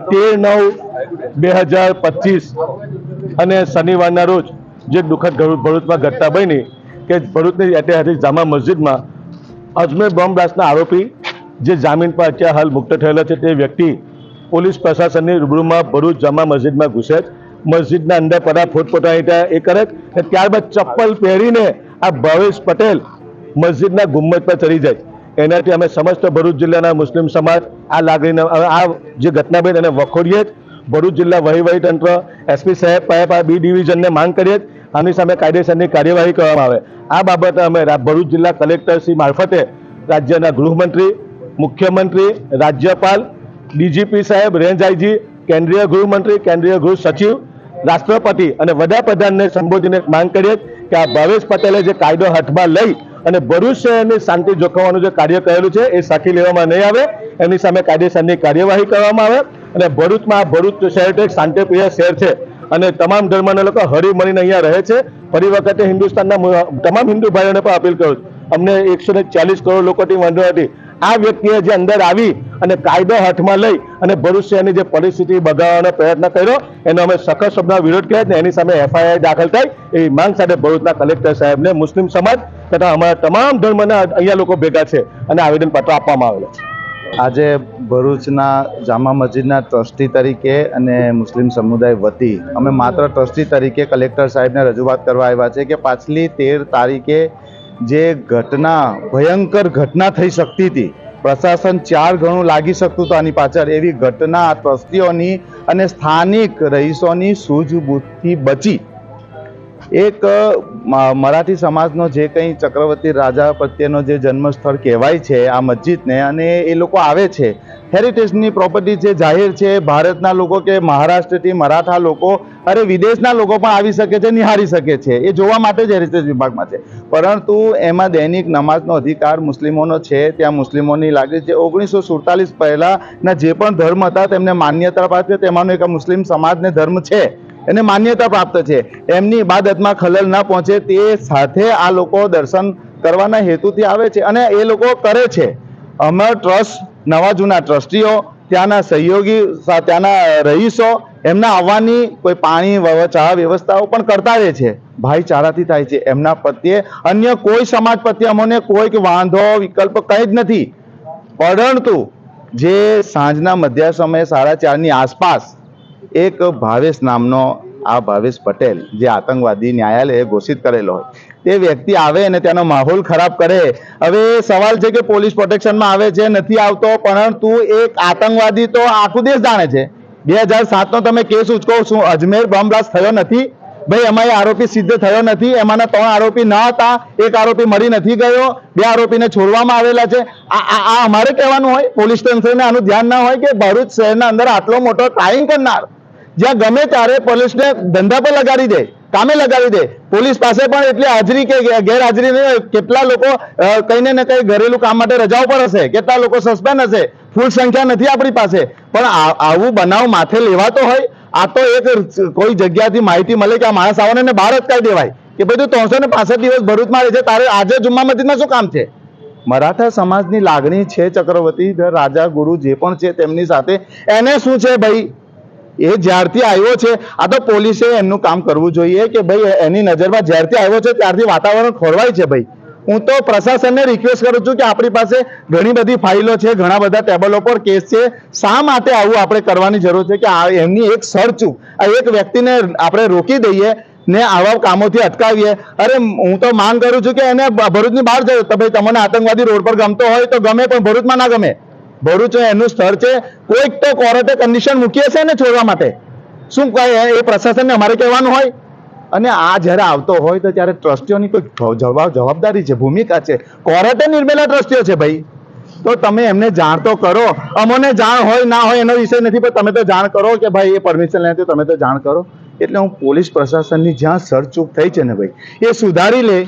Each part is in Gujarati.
તેર નવ, બે હજાર પચીસ અને શનિવારના રોજ જે દુઃખદ ભરૂ- ભરૂચમાં ઘટના બની કે ભરૂચની ઐતિહાસિક જામા મસ્જિદમાં અજમેર બોમ્બ બ્લાસ્ટના આરોપી જે જામીન પર અત્યારે હાલ મુક્ત થયેલા છે તે વ્યક્તિ પોલીસ પ્રશાસનની રૂબરૂમાં ભરૂચ જામા મસ્જિદમાં ઘૂસે મસ્જિદના અંદર પડા ફોટફોટાઈ એ કરે અને ત્યારબાદ ચપ્પલ પહેરીને આ ભાવેશ પટેલ મસ્જિદના ગુમ્મત પર ચડી જાય એનાથી અમે સમસ્ત ભરૂચ જિલ્લાના મુસ્લિમ સમાજ આ લાગણીને આ જે ઘટના એને વખોડીએ ભરૂચ જિલ્લા વહીવટીતંત્ર એસપી સાહેબ સાહેબ આ બી ડિવિઝનને માંગ કરીએ આની સામે કાયદેસરની કાર્યવાહી કરવામાં આવે. આ બાબતે અમે ભરૂચ જિલ્લા કલેક્ટરશ્રી મારફતે રાજ્યના ગૃહમંત્રી, મુખ્યમંત્રી, રાજ્યપાલ, ડીજીપી સાહેબ, રેન્જ આઈજી કેન્દ્રીય ગૃહમંત્રી, કેન્દ્રીય ગૃહ સચિવ, રાષ્ટ્રપતિ અને વડાપ્રધાનને સંબોધીને માંગ કરીએ કે આ ભાવેશ પટેલે જે કાયદો હાથમાં લઈ અને ભરૂચ શહેરની શાંતિ જોખમવાનું જે કાર્ય કરેલું છે, એ સાખી લેવામાં નહીં આવે. એની સામે કાયદેસરની કાર્યવાહી કરવામાં આવે. અને ભરૂચમાં ભરૂચ શહેર એક શાંતિપ્રિય શહેર છે. અને તમામ ધર્મના લોકો હળી અહીંયા રહે છે. ફરી વખતે હિન્દુસ્તાનના તમામ હિન્દુ ભાઈઓને પણ અપીલ કરું અમને એકસો ને ચાલીસ કરોડ લોકોથી વાંધો હતી આ વ્યક્તિએ જે અંદર આવી અને કાયદો હાથમાં લઈ અને ભરૂચ શહેરની જે પરિસ્થિતિ બગાડવાનો પ્રયત્ન કર્યો, એનો અમે સખત શબ્દમાં વિરોધ કર્યા છે એની સામે એફઆઈઆર દાખલ થાય. એવી માંગ સાથે ભરૂચના કલેક્ટર સાહેબને મુસ્લિમ સમાજ તથા અમારા તમામ ધર્મના અહીંયા લોકો ભેગા છે અને આવેદનપત્ર આપવામાં આવેલા છે. આજે ભરૂચના જામા મસ્જિદના ટ્રસ્ટી તરીકે અને મુસ્લિમ સમુદાય વતી અમે માત્ર ટ્રસ્ટી તરીકે કલેક્ટર સાહેબને રજૂઆત કરવા આવ્યા છે કે પાછલી તેર તારીખે જે ઘટના, ભયંકર ઘટના થઈ શકતી હતી, પ્રશાસન ચાર ગણું લાગી શકતું હતું આની પાછળ, એવી ઘટના ટ્રસ્ટીઓની અને સ્થાનિક રહીશોની સૂઝબૂછથી બચી. એક મરાઠી સમાજનો જે કંઈ ચક્રવર્તી રાજા પ્રત્યેનો જે જન્મસ્થળ કહેવાય છે, આ મસ્જિદને, અને એ લોકો આવે છે. હેરિટેજની પ્રોપર્ટી જે જાહેર છે, ભારતના લોકો કે મહારાષ્ટ્રથી મરાઠા લોકો, અરે વિદેશના લોકો પણ આવી શકે છે, નિહાળી શકે છે. એ જોવા માટે જ હેરિટેજ વિભાગમાં છે. પરંતુ એમાં દૈનિક નમાજનો અધિકાર મુસ્લિમોનો છે. ત્યાં મુસ્લિમોની લાગણી છે. ઓગણીસો સુડતાલીસ પહેલાંના જે પણ ધર્મ હતા, તેમને માન્યતા છે. તેમાંનો એક મુસ્લિમ સમાજને ધર્મ છે. એને માન્યતા પ્રાપ્ત છે. એમની ઇબાદતમાં ખલલ ન પહોંચે તે સાથે આ લોકો દર્શન કરવાના હેતુથી આવે છે અને એ લોકો કરે છે. અમર ટ્રસ્ટ, નવા જૂના ટ્રસ્ટીઓ, ત્યાંના સહયોગી ત્યાંના રહીશો, એમના આવવાની કોઈ પાણી ચા વ્યવસ્થાઓ પણ કરતા રહે છે. ભાઈચારાથી થાય છે એમના પ્રત્યે. અન્ય કોઈ સમાજ પ્રત્યે અમને કોઈ વાંધો, વિકલ્પ કંઈ જ નથી. પરંતુ જે સાંજના મધ્યા સમયે સાડા ચારની આસપાસ એક ભાવેશ નામનો આ ભાવેશ પટેલ જે આતંકવાદી ન્યાયાલયે ઘોષિત કરેલો હોય. તે વ્યક્તિ આવે અને તેનો માહોલ ખરાબ કરે. હવે સવાલ છે કે પોલીસ પ્રોટેક્શનમાં આવે છે, નથી આવતો પરંતુ એક આતંકવાદી તો આખું દેશ જાણે છે. બે હજાર સાતનો તમે કેસ ઉચકો, શું અજમેર બોમ્બ બ્લાસ્ટ થયો નથી? ભાઈ એમાં આરોપી સિદ્ધ થયો નથી. એમાંના ત્રણ આરોપી ન હતા. એક આરોપી મરી નથી ગયો. બે આરોપીને છોડવામાં આવેલા છે. આ આ- અમારે કહેવાનું હોય, પોલીસ તંત્રને આનું ધ્યાન ના હોય કે ભરૂચ શહેરના અંદર આટલો મોટો ક્રાઇમ કરનાર, જ્યાં ગમે ત્યારે પોલીસને ધંધા પર લગાડી દે, કામે લગાડી દે. પોલીસ પાસે પણ એટલી હાજરી કે ગેરહાજરી નહીં. કેટલા લોકો કઈને ને કંઈ ઘરેલું કામ માટે રજાઓ ઉપર હશે? કેટલા લોકો સસ્પેન્ડ હશે? ફૂલ સંખ્યા નથી આપણી પાસે. પણ આવું બનાવ માથે લેવાતો હોય આ તો એક કોઈ જગ્યાથી માહિતી મળે કે આ માણસ આવવાને એને બહાર અટકાવી દેવાય. કે ભાઈ તું ત્રણસો ને પાસઠ દિવસ ભરૂચમાં રહે છે, તારે આજે જુમ્મા મસ્જિદમાં શું કામ છે? મરાઠા સમાજની લાગણી છે ચક્રવર્તી રાજા ગુરુ જે પણ છે તેમની સાથે. એને શું છે ભાઈ? એ જ્યારથી આવ્યો છે, આ તો પોલીસે એમનું કામ કરવું જોઈએ કે ભાઈ એની નજરમાં જ્યારથી આવ્યો છે, ત્યારથી વાતાવરણ ખોરવાય છે ભાઈ. હું તો પ્રશાસનને રિક્વેસ્ટ કરું છું કે આપણી પાસે ઘણી બધી ફાઇલો છે, ઘણા બધા ટેબલો પર કેસ છે. શા માટે આવું આપણે કરવાની જરૂર છે કે આ એમની એક સરચૂક આ એક વ્યક્તિને આપણે રોકી દઈએ ને આવા કામોથી અટકાવીએ? અરે, હું તો માંગ કરું છું કે એને ભરૂચની બહાર જવું. તો ભાઈ, તમને આતંકવાદી રોડ પર ગમતો હોય તો ગમે, પણ ભરૂચમાં ના ગમે. ભરૂચ એનું સ્થળ છે. કોઈક તો કોર્ટે કન્ડિશન મૂકી હશે ને છોડવા માટે. શું કહે એ પ્રશાસનને અમારે કહેવાનું હોય? અને આ જ્યારે આવતો હોય તો ત્યારે ટ્રસ્ટીઓની કોઈ જવાબદારી છે, ભૂમિકા છે. કોર્ટે નિર્મેલા ટ્રસ્ટીઓ છે ભાઈ. તો તમે એમને જાણ તો કરો. અમને જાણ હોય, ના હોય એનો વિષય નથી, પણ તમે તો જાણ કરો કે ભાઈ એ પરમિશન લે તમે તો જાણ કરો. એટલે હું પોલીસ પ્રશાસનની જ્યાં સરચૂક થઈ છે ને ભાઈ, એ સુધારી લે.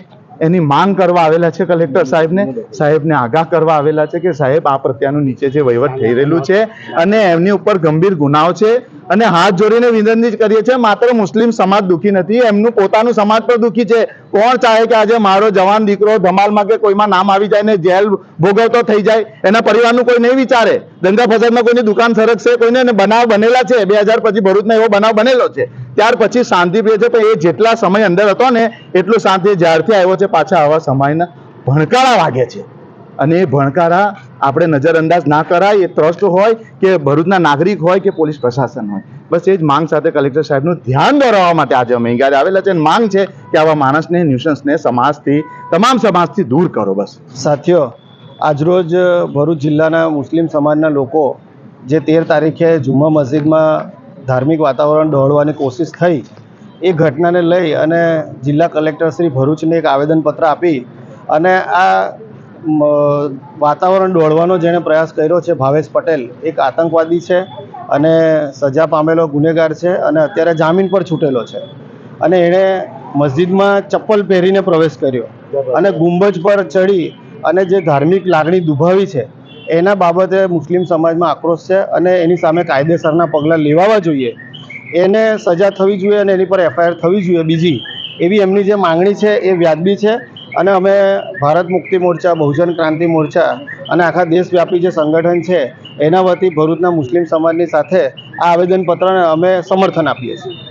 એની માંગ કરવા આવેલા છે કલેક્ટર સાહેબને. સાહેબને આગાહ કરવા આવેલા છે કે સાહેબ આ પ્રત્યાનું નીચે જે વહીવટ થઈ રહેલું છે અને એમની ઉપર ગંભીર ગુનાઓ છે અને હાથ જોડીને વિનંતી જ કરીએ છીએ માત્ર મુસ્લિમ સમાજ દુઃખી નથી એમનું પોતાનું સમાજ પણ દુઃખી છે. કોણ ચાહે કે આજે મારો જવાન દીકરો ધમાલમાં કે કોઈમાં નામ આવી જાય ને જેલ ભોગવતો થઈ જાય એના પરિવારનું કોઈ નહીં વિચારે. દંગા ફસાદમાં કોઈની દુકાન સરકશે કોઈને એને બનાવ બનેલા છે. બે હજાર પછી ભરૂચમાં એવો બનાવ બનેલો છે. ત્યાર પછી શાંતિપ્રિય છે પણ એ જેટલા સમય અંદર હતો ને, એટલું શાંતિ જ્યારથી આવ્યો છે પાછા આવા સમયના ભણકારા વાગે છે. અને એ ભણકારા આપણે નજરઅંદાજ ના કરાય, એ ટ્રસ્ટ હોય કે ભરૂચના નાગરિક હોય કે પોલીસ પ્રશાસન હોય. બસ એ જ માંગ સાથે કલેક્ટર સાહેબનું ધ્યાન દોરવા માટે આજે અમે અહીંયા આવેલા છે અને માંગ છે કે આવા માણસને, ન્યુસન્સને સમાજથી, તમામ સમાજથી દૂર કરો બસ. સાથીઓ, આજરોજ ભરૂચ જિલ્લાના મુસ્લિમ સમાજના લોકો જે તેર તારીખે જુમ્મા મસ્જિદમાં ધાર્મિક વાતાવરણ દોડવાની કોશિશ થઈ. એ ઘટનાને લઈ અને જિલ્લા કલેક્ટર શ્રી ભરૂચને એક આવેદનપત્ર આપી અને આ વાતાવરણ દોડવાનો જેણે પ્રયાસ કર્યો છે ભાવેશ પટેલ, એક આતંકવાદી છે અને સજા પામેલો ગુનેગાર છે અને અત્યારે જામીન પર છૂટેલો છે. અને એણે મસ્જિદમાં ચપ્પલ પહેરીને પ્રવેશ કર્યો અને ગુંબજ પર ચડી અને જે ધાર્મિક લાગણી દુભાવી છે એના બાબતે મુસ્લિમ સમાજમાં આક્રોશ છે અને એની સામે કાયદેસરના પગલાં લેવાવા જોઈએ. એને સજા થવી જોઈએ અને એની પર એફઆઈઆર થવી જોઈએ બીજી. એવી એમની જે માંગણી છે એ વ્યાજબી છે અને અમે ભારત મુક્તિ મોરચા, બહુજન ક્રાંતિ મોરચા અને આખા દેશવ્યાપી જે સંગઠન છે, એના વતી ભરૂચના મુસ્લિમ સમાજની સાથે આ આવેદનપત્રને અમે સમર્થન આપીએ છીએ.